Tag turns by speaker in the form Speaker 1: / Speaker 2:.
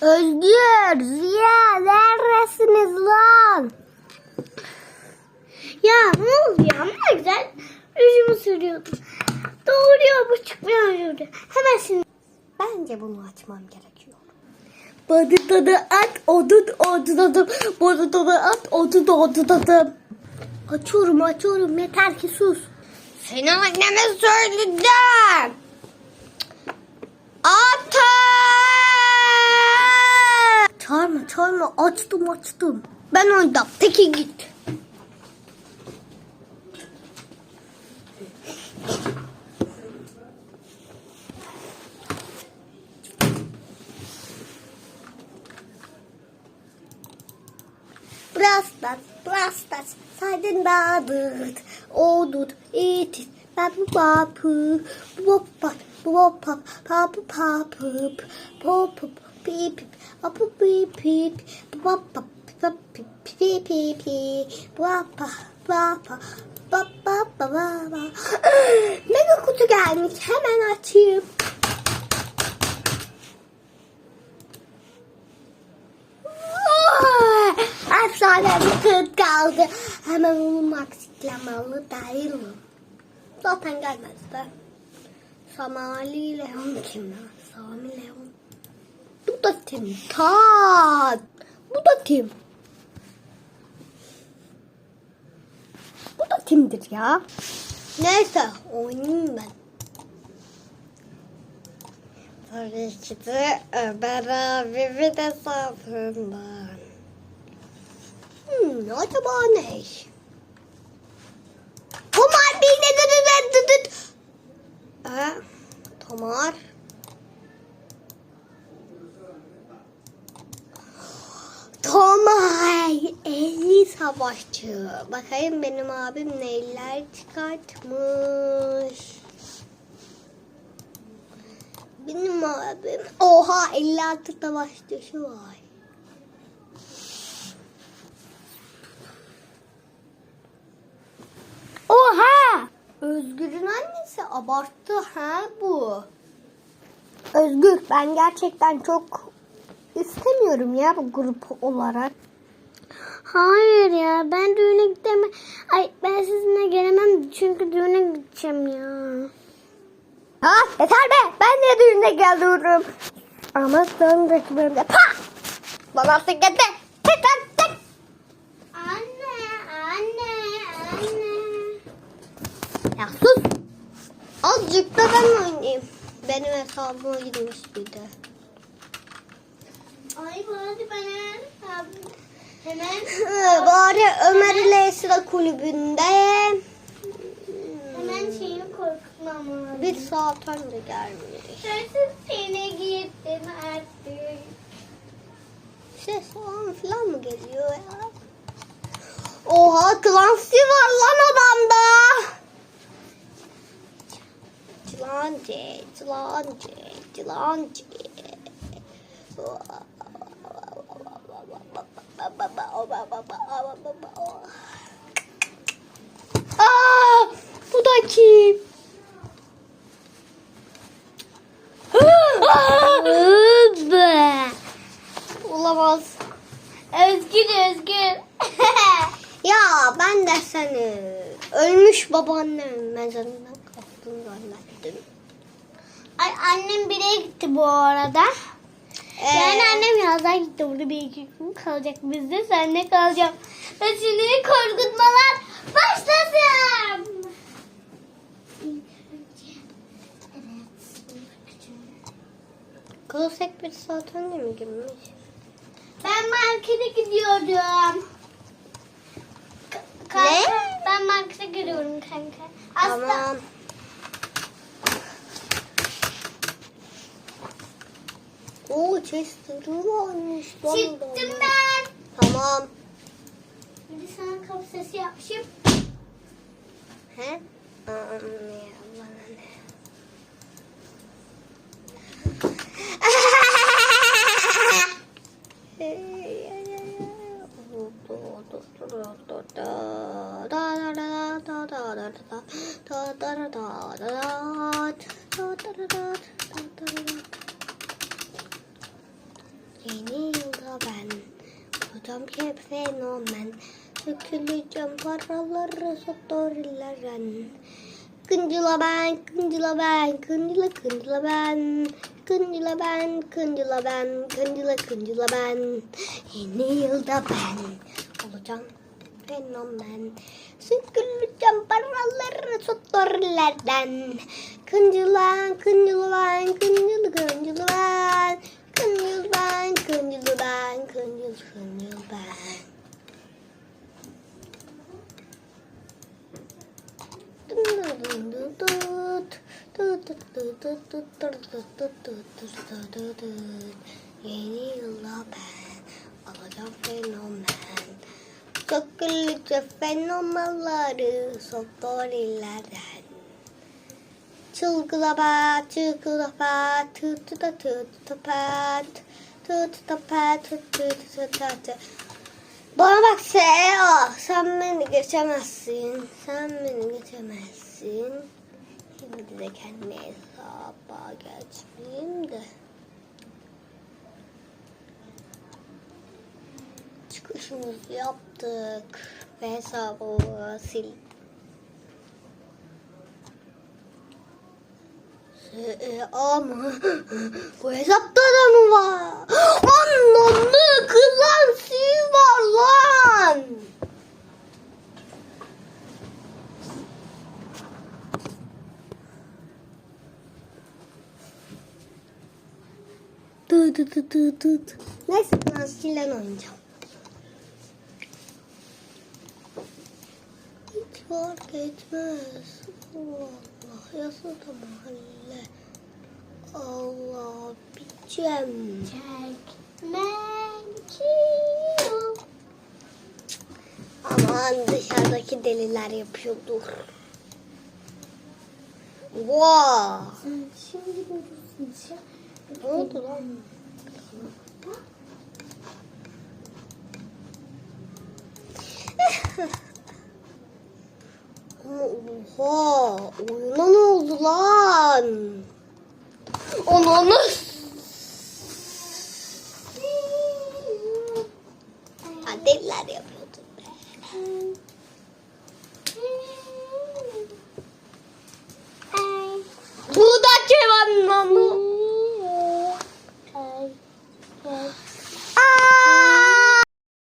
Speaker 1: Özgür, Ziya neredesiniz lan? Ya ne oldu ya? Ne güzel rujumu sürüyordum. Doğruyor bu çıkmıyor ruju. Hemen şimdi. Bence bunu açmam gerekiyor. Badı tadı at odun odun. Badı tadı at odun odun. Açıyorum açıyorum yeter ki sus. Seni anneme söyledim. Ata! Çağırma açtım açtım. Ben oynadım. Peki git. Brastas, brastas, saydın dağıt, odut, itit, papu papu, boppat, boppat, papu papu, popu, pip, papu pip, pip, boppat, pip, pip, pip, boppa, boppa, boppa, boppa. Mega kutu gelmiş, hemen açayım. Efsane bir kız kaldı. Hemen onu maksiklamalı değil mi? Zaten gelmezdi. Samali Leon kim ya? Sami Leon. Bu da Tim. Tat. Bu da Tim. Bu da Tim'dir ya. Neyse oynayayım ben. Tabii ki de Ömer abimi de safından. Hmm, acaba ne? Tomar bir ne dedi dedi dedi. Ee, Tomar. Tomar 50 savaşçı. Bakayım benim abim neler çıkartmış. Benim abim. Oha 56 savaşçısı var. Oha! Özgür'ün annesi abarttı ha bu. Özgür ben gerçekten çok istemiyorum ya bu grup olarak. Hayır ya ben düğüne gidemem. Ay ben sizinle gelemem çünkü düğüne gideceğim ya. Ha yeter be ben de düğüne geliyorum. Ama sonraki bölümde pa! Bana sıkıntı. Azıcık da ben oynayayım. Benim hesabıma girmiş bir de.
Speaker 2: Ay hadi ben hemen
Speaker 1: Bari Ömer ile Esra kulübünde
Speaker 2: hemen şeyini korkutmam lazım.
Speaker 1: bir saat önce gelmiş.
Speaker 2: Sensiz seni gittin artık.
Speaker 1: Ses falan filan mı geliyor ya? Oha Clancy var lan adamda. Clancy, Clancy, Clancy. Aa, bu da kim? Olamaz.
Speaker 2: Özgür Özgür.
Speaker 1: Ya ben de seni ölmüş babaannemin mezarından kalktığını zannettim.
Speaker 2: Ay annem bire gitti bu arada.
Speaker 1: Ee,
Speaker 2: Yani annem yazdan gitti. Burada bir iki gün kalacak bizde. Sen de kalacağım. Ve şimdi korkutmalar başlasın.
Speaker 1: Kılsak bir saat önce mi girmiş?
Speaker 2: Ben markete gidiyorum. K-
Speaker 1: Ne?
Speaker 2: Ben markete gidiyorum kanka. Asla.
Speaker 1: Tamam. Oo Chester'ı varmış.
Speaker 2: Çıktım ben.
Speaker 1: Tamam.
Speaker 2: Şimdi sana kapı sesi yapmışım.
Speaker 1: He? Anlayalım bana ne. da da da da da da da da da da da yılda ben hep fenomen. Döküleceğim paraları storylerden. Kıncıla ben, kıncıla ben, kıncıla kıncıla ben. Kıncıla ben, kıncıla ben, kıncıla kıncıla ben. Yeni yılda ben olacağım fenomen. Söküleceğim paraları storylerden. Kıncıla, kıncıla ben, kıncıla kıncıla ben. Kıncıl ben, kıncıl ben, kıncıl kıncıl ben. Yeni yılda ben alacağım fenomen. Çökülüce fenomenleri storylerden. Çılgıla bat, çılgıla bat, tut tut tut tut pat, tut tut pat, tut tut tut tut. Bana bak Seo, sen beni geçemezsin, sen beni geçemezsin. Şimdi de kendi hesaba geçmeyeyim de. Çıkışımızı yaptık ve hesabı sil. Seo mı? Bu hesapta da mı var? Anlamlı kızan sil var lan. Tut tut tut tut tut. Neyse ben silen oynayacağım. Hiç fark etmez. Allah Allah yasada mahalle. Allah biçem.
Speaker 2: Çekmek
Speaker 1: Aman dışarıdaki deliler yapıyordur. Wow.
Speaker 2: Sen şimdi görürsün.
Speaker 1: Ne oldu lan? Oha! Oyuna ne oldu lan? Ananı Adetler yapıyordum be. Bu da Kemal'in anı.